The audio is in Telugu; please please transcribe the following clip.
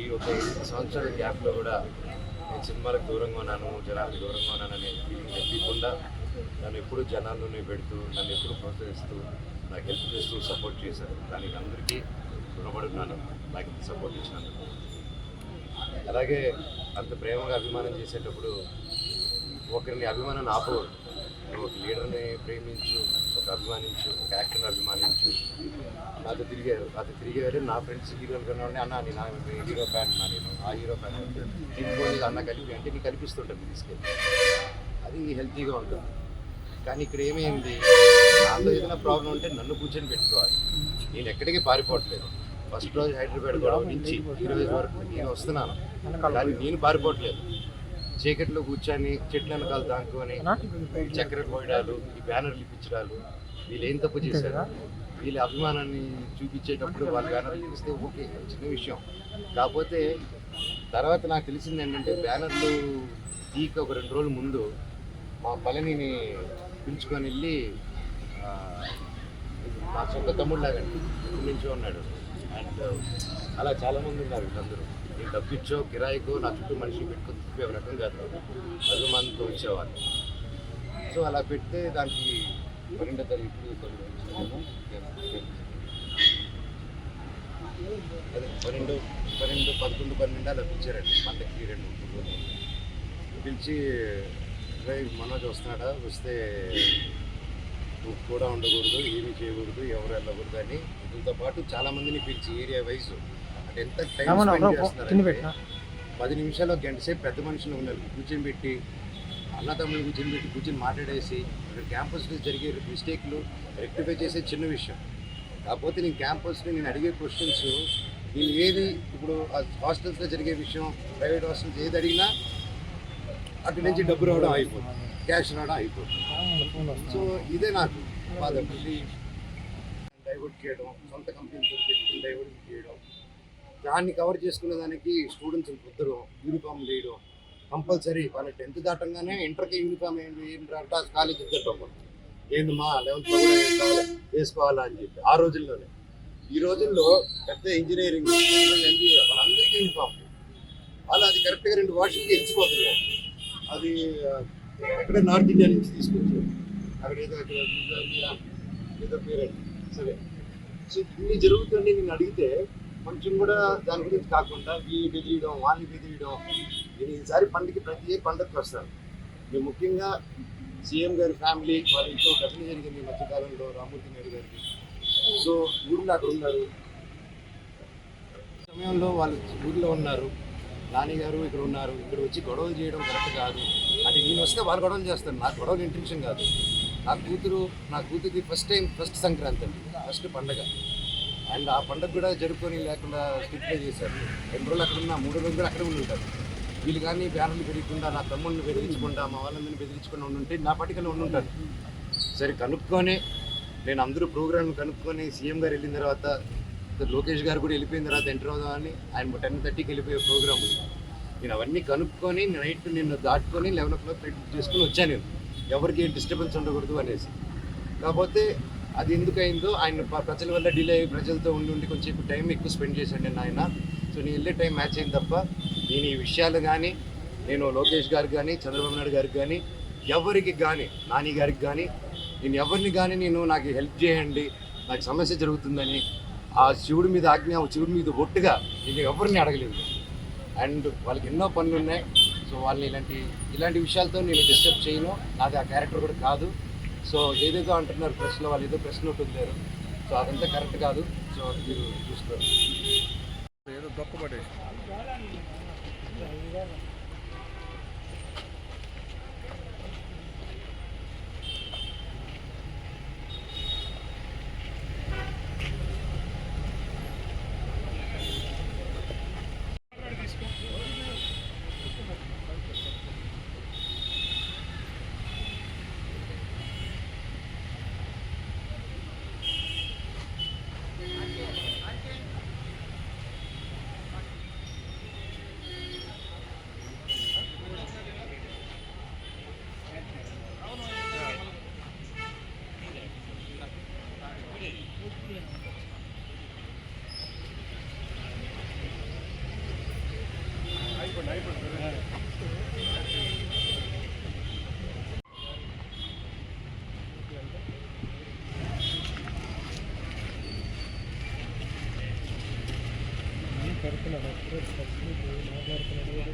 ఈ ఒక ఎనిమిది సంవత్సరాల గ్యాప్లో కూడా నేను సినిమాలకు దూరంగా ఉన్నాను జనాలకు దూరంగా ఉన్నాను అనే ఫీలింగ్ తెప్పకుండా నన్ను ఎప్పుడు జనాల్లోనే పెడుతూ నన్ను ఎప్పుడు ప్రోత్సహిస్తూ నాకు హెల్ప్ చేస్తూ సపోర్ట్ చేశారు. దానికి అందరికీ రుణపడున్నాను నాకు ఇంత సపోర్ట్ ఇచ్చినందుకు. అలాగే అంత ప్రేమగా అభిమానం చేసేటప్పుడు ఒకరిని అభిమానాన్ని ఆపకూడదు. నువ్వు ఒక లీడర్ని ప్రేమించు ఒక అభిమానించు ఒక యాక్టర్ని అభిమానించు. నాతో తిరిగారు అది తిరిగారు నా ఫ్రెండ్స్ హీరోలు కన్నా అన్న నేను హీరో ఫ్యాన్ నా నేను ఆ హీరో ఫ్యాన్ తిరిగిపోయి అన్న కలిపి అంటే నీకు కనిపిస్తుంటుంది తీసుకెళ్ళి. అది హెల్తీగా ఉంటుంది. కానీ ఇక్కడ ఏమైంది? నాతో ఏదైనా ప్రాబ్లం ఉంటే నన్ను కూర్చొని పెట్టుకోవాలి. నేను ఎక్కడికి పారిపోవట్లేదు. ఫస్ట్ రోజు హైదరాబాద్ గొడవ నుంచి ఈ రోజు వరకు నేను వస్తున్నాను. కానీ నేను పారిపోవట్లేదు. చీకట్లో కూర్చొని చెట్ల వెనకాల దాక్కుని చక్కెర పోయడాలు ఈ బ్యానర్లు ఇప్పించడాలు వీళ్ళు ఏం తప్పు చేశారు? వీళ్ళ అభిమానాన్ని చూపించేటప్పుడు వాళ్ళ బ్యానర్లు చూపిస్తే ఓకే చిన్న విషయం. కాకపోతే తర్వాత నాకు తెలిసింది ఏంటంటే బ్యానర్లు తీక ఒక రెండు రోజుల ముందు మా పళనిని పిలుచుకొని వెళ్ళి మా సొంత తమ్ముడు లాగండి నుంచి ఉన్నాడు. అండ్ అలా చాలామంది ఉన్నారు వీళ్ళందరూ. నేను డబ్బిచ్చో కిరాయికో నా చుట్టూ మనిషి పెట్టుకొని తిప్పే రకం కాదు. అభిమానంతో వచ్చేవాళ్ళు. సో అలా పెడితే దానికి పన్నెండో తరగతి అదే పన్నెండు పన్నెండు పదకొండు పన్నెండు అలా పిలిచారండి. పండగకి రెండు పిలిచి మనోజ్ వస్తున్నాడా? వస్తే నువ్వు కూడా ఉండకూడదు ఏమీ చేయకూడదు ఎవరు వెళ్ళకూడదు అని. వీటితో పాటు చాలా మందిని పిలిచి ఏరియా వైజ్ అంటే ఎంత టైం స్పెండ్ చేస్తున్నారంటే పది నిమిషాలు ఒక గంట సేపు పెద్ద మనుషులు ఉన్నారు కూర్చొని పెట్టి అన్నతమ్ములు కూర్చొని పెట్టి కూర్చొని మాట్లాడేసి ఇక్కడ క్యాంపస్లో జరిగే మిస్టేక్లు రెక్టిఫై చేసే చిన్న విషయం. కాకపోతే నేను క్యాంపస్లో నేను అడిగే క్వశ్చన్స్ నేను ఏది ఇప్పుడు హాస్టల్స్లో జరిగే విషయం ప్రైవేట్ హాస్టల్స్ ఏది అడిగినా అక్కడి నుంచి డబ్బు రావడం అయిపోతుంది క్యాష్ రావడం అయిపోతుంది సో ఇదే నాకు. బాధ మళ్ళీ డైవర్ట్ చేయడం సొంత పెట్టుకుని డైవర్ట్ చేయడం. దాన్ని కవర్ చేసుకునే దానికి స్టూడెంట్స్ కుదరు యూనిఫామ్ వేయడం కంపల్సరీ వాళ్ళు టెన్త్ దాటంగానే ఇంటర్కి యూనిఫామ్ ఏంటి ఏంటంటే కాలేజ్ ఇద్దరు ఏంది మా లెవెన్త్ వేసుకోవాలా అని చెప్పి. ఆ రోజుల్లోనే. ఈ రోజుల్లో పెద్ద ఇంజనీరింగ్ ఎంబీఏ వాళ్ళందరికీ యూనిఫామ్ వాళ్ళు అది కరెక్ట్గా రెండు వాషింగ్కి ఎంచిపోతున్నాయి అది ఎక్కడ నార్త్ ఇండియా నుంచి తీసుకొచ్చారు అక్కడ ఏదో ఏదో పేరెంట్ సరే. సో ఇన్ని జరుగుతుంది నేను అడిగితే కొంచెం కూడా దాని గురించి కాకుండా వీళ్ళు బెదిరియడం వాళ్ళని బెదిరియడం నేను ఈసారి పండుగకి ప్రతి పండుగకి వస్తాను మేము ముఖ్యంగా సీఎం గారి ఫ్యామిలీ వాళ్ళ ఇంట్లో ఘటన జరిగింది ఈ మధ్యకాలంలో రామూర్తి నాయుడు గారికి. సో ఊళ్ళో అక్కడ ఉన్నారు. సమయంలో వాళ్ళు ఊళ్ళో ఉన్నారు. నాని గారు ఇక్కడ ఉన్నారు. ఇక్కడ వచ్చి గొడవలు చేయడం కరెక్ట్ కాదు. అంటే నేను వస్తే వాళ్ళు గొడవలు చేస్తాను నాకు గొడవలు ఇంటెన్షన్ కాదు. నా కూతురు నా కూతురికి ఫస్ట్ టైం ఫస్ట్ సంక్రాంతి అండి. ఫస్ట్ పండగ. అండ్ ఆ పండగ కూడా జరుపుకొని లేకుండా స్ట్రిక్ట్గా చేశారు. రెండు రోజులు అక్కడ ఉన్నా మూడు రోజులు కూడా అక్కడే ఉండి ఉంటారు. వీళ్ళు కానీ బ్యానర్లు పెరగకుండా నా తమ్ముడిని బెదిరించకుండా మా వాళ్ళందరినీ బెదిరించకుండా ఉండుంటే నా పట్టికలో ఉండుంటారు సరే కనుక్కొని నేను అందరూ ప్రోగ్రామ్ కనుక్కొని సీఎం గారు వెళ్ళిన తర్వాత లోకేష్ గారు కూడా వెళ్ళిపోయిన తర్వాత ఎంటర్ అవుదామని ఆయన టెన్ థర్టీకి వెళ్ళిపోయే ప్రోగ్రామ్. నేను అవన్నీ కనుక్కొని నైట్ నిన్ను దాటుకొని లెవెన్ ఓ క్లాక్ చేసుకుని వచ్చాను నేను. ఎవరికి డిస్టర్బెన్స్ ఉండకూడదు అనేసి. కాకపోతే అది ఎందుకైందో ఆయన ప్రజల వల్ల డిలే అయ్యి ప్రజలతో ఉండి ఉండి కొంచెం టైం ఎక్కువ స్పెండ్ చేశాడు నేను ఆయన. సో నేను వెళ్ళే టైం మ్యాచ్ అయింది తప్ప నేను ఈ విషయాలు కానీ నేను లోకేష్ గారికి కానీ చంద్రబాబు నాయుడు గారికి కానీ ఎవరికి కానీ నాని గారికి కానీ నేను ఎవరిని కానీ నేను నాకు హెల్ప్ చేయండి నాకు సమస్య జరుగుతుందని ఆ శివుడి మీద ఆజ్ఞ శివుడి మీద ఒట్టుగా నేను ఎవరిని అడగలేదు. అండ్ వాళ్ళకి ఎన్నో పనులు ఉన్నాయి. సో వాళ్ళని ఇలాంటి ఇలాంటి విషయాలతో నేను డిస్టర్బ్ చేయను. నాది ఆ క్యారెక్టర్ కూడా కాదు. సో ఏదేదో అంటున్నారు ప్రశ్న వాళ్ళు ఏదో ప్రశ్న నోట్ సో అదంతా కరెక్ట్ కాదు. సో మీరు చూసుకోండి. ఏదో దొక్కబడేసి కడుపున డాక్టర్ పక్షులు మాట్లాడుతున్నాడు